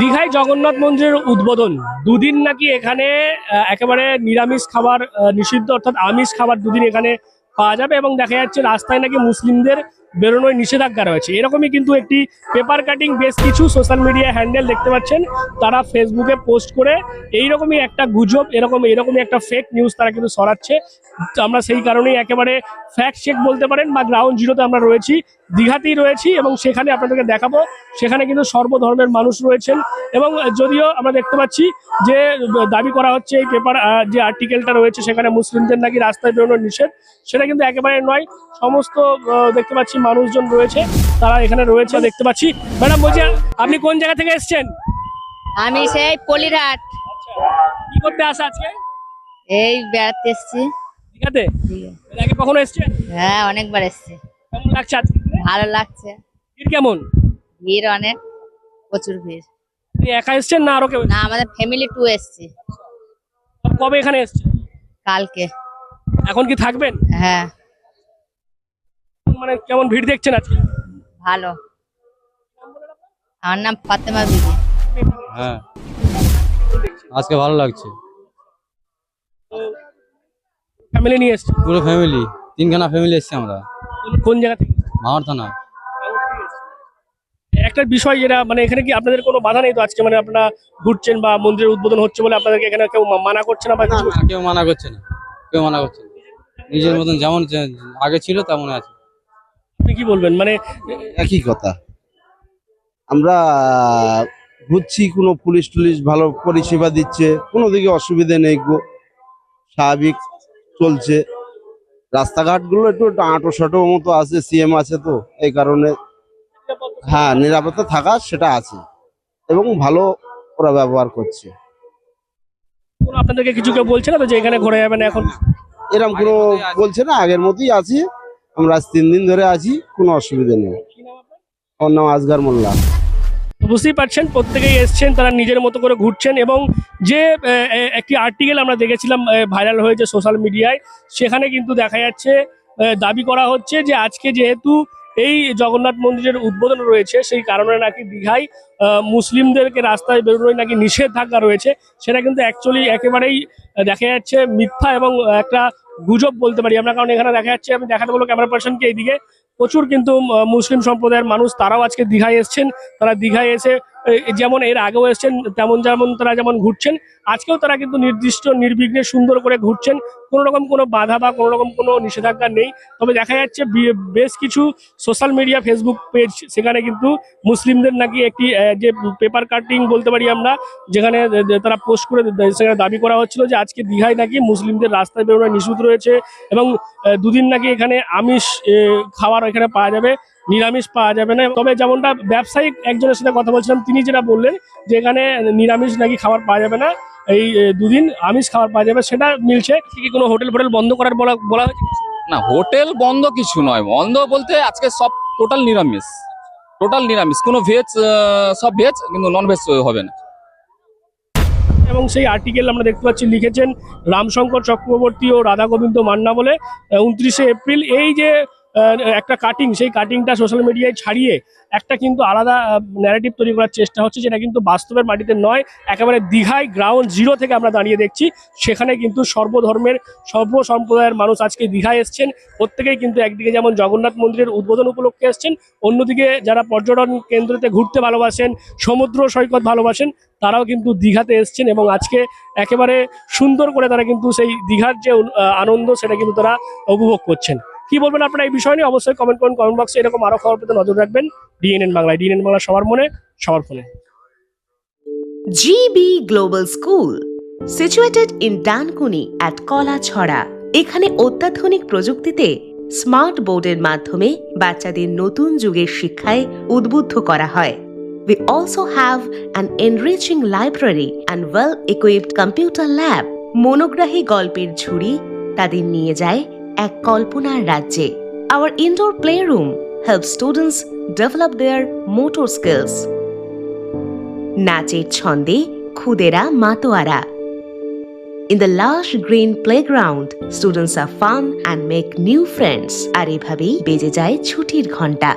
দীঘায় জগন্নাথ মন্দিরের উদ্বোধন। দুদিন নাকি এখানে একেবারে নিরামিষ খাবার নিষিদ্ধ, অর্থাৎ আমিষ খাবার দুদিন এখানে পাওয়া যাবে এবং দেখা যাচ্ছে রাস্তায় নাকি মুসলিমদের বেরোনোর নিষেধাজ্ঞা রয়েছে। এরকমই কিন্তু একটি পেপার কাটিং বেশ কিছু সোশ্যাল মিডিয়া হ্যান্ডেল দেখতে পাচ্ছেন। তারা ফেসবুকে পোস্ট করে এইরকমই একটা গুজব, এরকম, এরকমই একটা ফেক নিউজ তারা কিন্তু সরাচ্ছে আমরা সেই কারণেই একেবারে ফ্যাক্ট চেক বলতে পারেন বা গ্রাউন্ড জিরোতে আমরা রয়েছি, দীঘাতেই রয়েছি এবং সেখানে আপনাদেরকে দেখাবো। সেখানে কিন্তু সর্বধর্মের মানুষ রয়েছেন এবং যদিও আমরা দেখতে পাচ্ছি যে দাবি করা হচ্ছে এই পেপার যে আর্টিকেলটা রয়েছে সেখানে মুসলিমদের নাকি রাস্তায় বেরোনোর নিষেধ, সেটা কিন্তু একেবারে নয়। সমস্ত দেখতে পাচ্ছি মানুষজন রয়েছে তারা এখানে রয়েছে দেখতে পাচ্ছি। ম্যাডাম বলছি আপনি কোন জায়গা থেকে এসেছেন? আমি সেই পলিরাট। কি করতে আসা আজকে? এই বেড়াতে এসছি। দীঘাতে? আগে কখনো এসেছেন? হ্যাঁ অনেকবার এসছি। কেমন লাগছে আজকে? ভালো লাগছে। ভিড় কেমন? ভিড় অনেক প্রচুর ভিড়। আপনি একা এসেছেন না আরও কেউ? না আমাদের ফ্যামিলি টু এসছি। কবে এখানে এসেছেন? কালকে। এখন কি থাকবেন? হ্যাঁ। মানে কেমন ভিড় দেখছেন আজকে? ভালো। আমার নাম ফাতেমা বিবি। হ্যাঁ। আজকে ভালো লাগছে। ফ্যামিলি নিয়ে এসেছেন? পুরো ফ্যামিলি তিনখানা ফ্যামিলি এসছি আমরা। কোন- জায়গা থেকে? থানা। একটা বিষয় যেটা মানে এখানে কি আপনাদের কোনো বাধা নেই তো আজকে? মানে আপনারা ঘুরছেন বা মন্দিরের উদ্বোধন হচ্ছে বলে আপনাদেরকে এখানে কেউ মানা করছে না বা কেউ মানা করছে না। কেউ মানা করছে না। নিজের মতন যেমন আগে ছিল তেমন আছে। আপনি কি বলবেন? মানে একই কথা। আমরা ঘুরছি কোনো পুলিশ টুলিশ ভালো পরিষেবা দিচ্ছে কোনো দিকে অসুবিধে নেই গো। স্বাভাবিক চলছে। রাস্তাঘাটগুলো একটু একটু আঁটো সাঁটো মতো আছে সিএম আছে তো এই কারণে হ্যাঁ নিরাপত্তা থাকা সেটা আছে এবং ভালো ওরা ব্যবহার করছে। আপনাদেরকে কিছু কেউ বলছে না তো যে এখানে ঘোরা যাবে না এখন? এরকম কোনো বলছে না আগের মতোই আছি। আমরা আজ তিন দিন ধরে আছি, কোনো অসুবিধা নেই। ওর নাম আজগার মোল্লা। বুঝতেই পারছেন, প্রত্যেকেই এসছেন, তারা নিজের মতো করে ঘুরছেন এবং যে একটি আর্টিকেল আমরা দেখেছিলাম ভাইরাল হয়েছে সোশ্যাল মিডিয়ায় সেখানে কিন্তু দেখা যাচ্ছে দাবি করা হচ্ছে যে আজকে যেহেতু এই জগন্নাথ মন্দিরের উদ্বোধন রয়েছে, সেই কারণে নাকি দীঘায় মুসলিমদেরকে রাস্তায় বেরোনোয় নাকি নিষেধাজ্ঞা রয়েছে, সেটা কিন্তু অ্যাকচুয়ালি একেবারেই দেখা যাচ্ছে মিথ্যা এবং একটা গুজব বলতে পারি আমরা, কারণ এখানে দেখা যাচ্ছে, আমি দেখাতে বলব ক্যামেরা পার্সনকে এইদিকে। প্রচুর কিন্তু মুসলিম সম্প্রদায়ের মানুষ, তারাও আজকে দীঘায় এসছেন। তারা দীঘায় এসে যেমন এর আগেও এসছেন, তেমন যেমন তারা যেমন ঘুরছেন, আজকেও তারা কিন্তু নির্দিষ্ট নির্বিঘ্নে সুন্দর করে ঘুরছেন। কোনো রকম কোনো বাধা বা কোনো রকম কোনো নিষেধাজ্ঞা নেই। তবে দেখা যাচ্ছে বেশ কিছু সোশ্যাল মিডিয়া ফেসবুক পেজ সেখানে কিন্তু মুসলিমদের নাকি একটি যে পেপার কাটিং বলতে পারি আমরা, যেখানে তারা পোস্ট করে সেখানে দাবি করা হচ্ছিল যে আজকে দীঘায় নাকি মুসলিমদের রাস্তায় বেরোনো নিষেধ রয়েছে এবং দুদিন নাকি এখানে আমিষ খাবার এখানে পাওয়া যাবে। নিরামিষ পাওয়া যাবে না। তবে যেমনটা ব্যবসায়িক একজনের সাথে কথা বলছিলাম তিনি যেটা বললেন যে এখানে নিরামিষ নাকি খাবার পাওয়া যাবে না। এই দুদিন আমিষ খাবার পাওয়া যাবে সেটা মিলছে। কি কোনো হোটেল ফোটেল বন্ধ করার বলা বলা হয়েছে না হোটেল বন্ধ কিছু নয়। বন্ধ বলতে আজকে সব টোটাল নিরামিষ। টোটাল নিরামিষ। কোনো ভেজ সব ভেজ কিন্তু নন ভেজ হবে না। এবং সেই আর্টিকেল আমরা দেখতে পাচ্ছি লিখেছেন রামশঙ্কর চক্রবর্তী ও রাধা গোবিন্দ মান্না বলে উনত্রিশে এপ্রিল। এই যে একটা কাটিং সেই কাটিংটা সোশ্যাল মিডিয়ায় ছাড়িয়ে একটা কিন্তু আলাদা ন্যারেটিভ তৈরি করার চেষ্টা হচ্ছে, যেটা কিন্তু বাস্তবের মাটিতে নয়, একেবারে দীঘায় গ্রাউন্ড জিরো থেকে আমরা দাঁড়িয়ে দেখছি। সেখানে কিন্তু সর্বধর্মের সর্ব সম্প্রদায়ের মানুষ আজকে দীঘায় এসছেন। প্রত্যেকেই কিন্তু একদিকে যেমন জগন্নাথ মন্দিরের উদ্বোধন উপলক্ষে এসছেন, অন্যদিকে যারা পর্যটন কেন্দ্রতে ঘুরতে ভালোবাসেন, সমুদ্র সৈকত ভালোবাসেন, তারাও কিন্তু দীঘাতে এসছেন এবং আজকে একেবারে সুন্দর করে তারা কিন্তু সেই দীঘার যে আনন্দ, সেটা কিন্তু তারা উপভোগ করছেন। কি বলবেন আপনারা এই বিষয় নিয়ে? অবশ্যই কমেন্ট করুন কমেন্ট বক্সে এরকম আরও খবর পেতে নজর রাখবেন। ডিএনএন বাংলায় ডিএনএন বাংলা সবার মনে সবার ফোনে। GB Global School, situated in Dankuni at Kalachhara এখানে অত্যাধুনিক প্রযুক্তিতে স্মার্ট বোর্ডের মাধ্যমে বাচ্চাদের নতুন যুগের শিক্ষায় উদ্বুদ্ধ করা হয়। We also have an enriching library and well-equipped computer lab. মনোগ্রাহী গল্পের ঝুড়ি তাদের নিয়ে যায়। এক কল্পনার রাজ্যে। Our indoor playroom help students develop their motor skills নাচের ছন্দে খুদেরা মাতোয়ারা। In the last green playground students are fun and make new friends আর এভাবেই বেজে যায় ছুটির ঘণ্টা